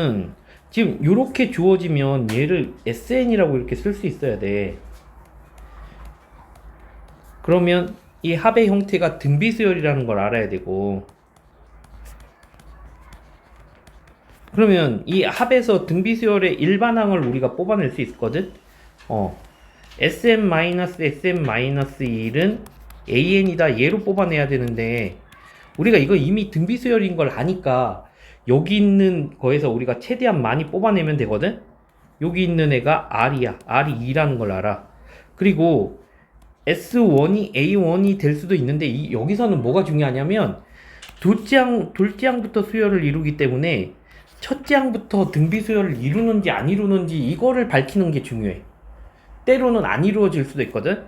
음, 지금 이렇게 주어지면 얘를 SN이라고 이렇게 쓸 수 있어야 돼. 그러면 이 합의 형태가 등비수열이라는 걸 알아야 되고 그러면 이 합에서 등비수열의 일반항을 우리가 뽑아낼 수 있거든. 어. SM-SM-1은 AN이다 얘로 뽑아내야 되는데 우리가 이거 이미 등비수열인 걸 아니까 여기 있는 거에서 우리가 최대한 많이 뽑아내면 되거든. 여기 있는 애가 R이야. R이 2라는 걸 알아. 그리고 S1이 A1이 될 수도 있는데 이, 여기서는 뭐가 중요하냐면 둘째 항, 둘째 항부터 수열을 이루기 때문에 첫째 항부터 등비 수열을 이루는지 안 이루는지 이거를 밝히는 게 중요해. 때로는 안 이루어질 수도 있거든.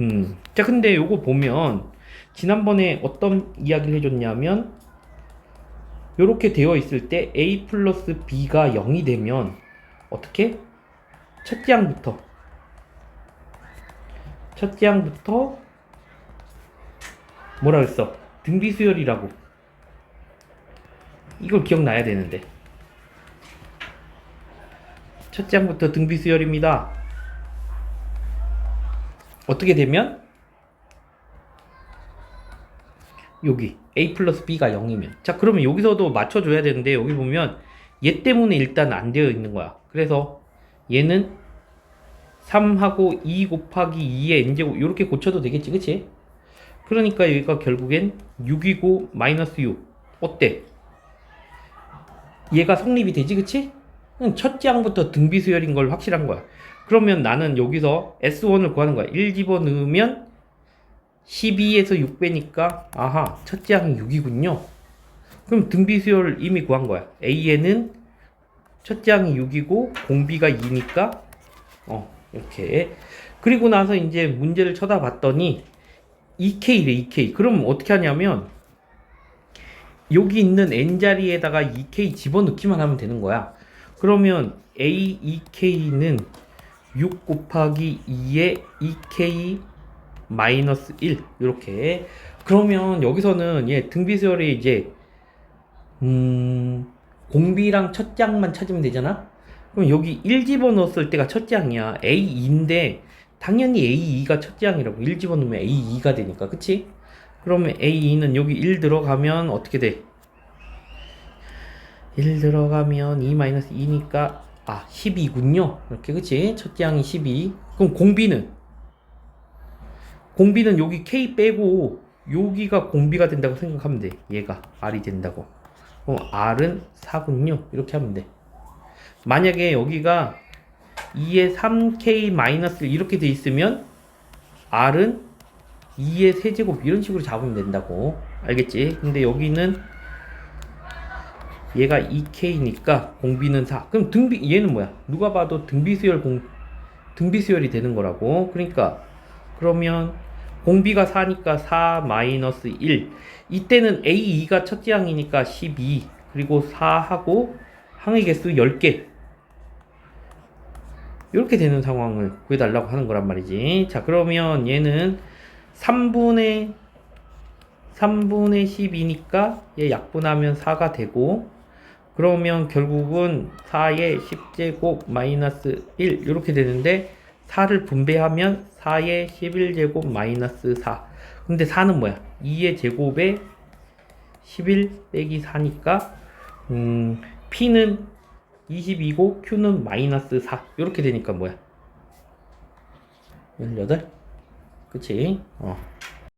음. 자, 근데 요거 보면 지난번에 어떤 이야기를 해줬냐면 요렇게 되어 있을 때 A 플러스 B가 0이 되면 어떻게? 첫째 항부터. 첫째 항부터 뭐라 그랬어? 등비수열이라고. 이걸 기억나야 되는데. 첫째 항부터 등비수열입니다. 어떻게 되면 여기 a 플러스 b가 0이면 자 그러면 여기서도 맞춰줘야 되는데 여기 보면 얘 때문에 일단 안 되어 있는 거야 그래서 얘는 3하고 2 곱하기 2의 n제곱 이렇게 고쳐도 되겠지 그치? 그러니까 여기가 결국엔 6이고 마이너스 6 어때? 얘가 성립이 되지 그치? 응, 첫째 항부터 등비수열인 걸 확실한 거야 그러면 나는 여기서 S1을 구하는 거야 1 집어넣으면 12에서 6 빼니까 아하 첫째 항이 6이군요. 그럼 등비 수열을 이미 구한 거야. A에는 첫째 항이 6이고 공비가 2니까 어 이렇게. 그리고 나서 이제 문제를 쳐다봤더니 2K래 2K 그럼 어떻게 하냐면 여기 있는 n자리에다가 2K 집어넣기만 하면 되는 거야. 그러면 A 2K는 6 곱하기 2의 2K 마이너스 1 이렇게. 그러면 여기서는 얘 등비수열이 이제 음 공비랑 첫 장만 찾으면 되잖아? 그럼 여기 1 집어넣었을 때가 첫 장이야. A2인데 당연히 A2가 첫 장이라고. 1 집어넣으면 A2가 되니까. 그치? 그러면 A2는 여기 1 들어가면 어떻게 돼? 1 들어가면 2 마이너스 2니까 아 12군요. 이렇게. 그치? 첫째 항이. 12 그럼 공비는 공비는 여기 K 빼고 여기가 공비가 된다고 생각하면 돼. 얘가 R이 된다고. 어, R은 4군요. 이렇게 하면 돼. 만약에 여기가 2의 3K 마이너스 이렇게 돼 있으면 R은 2의 세제곱 이런 식으로 잡으면 된다고. 알겠지? 근데 여기는 얘가 2K니까 공비는 4 그럼 등비 얘는 뭐야? 누가 봐도 등비수열 공 등비수열이 되는 거라고. 그러니까 그러면 공비가 4니까 4 마이너스 1 이때는 A2가 첫째 항이니까 12 그리고 4하고 항의 개수 10개. 이렇게 되는 상황을 구해달라고 하는 거란 말이지. 자 그러면 얘는 3분의 3분의 12니까 얘 약분하면 4가 되고 그러면 결국은 4의 10제곱 마이너스 1 이렇게 되는데 4를 분배하면 4의 11제곱 마이너스 4 근데 4는 뭐야 2의 제곱에 11 빼기 4니까 음, P는 22고 Q는 마이너스 4 이렇게 되니까 뭐야 18? 그치? 어.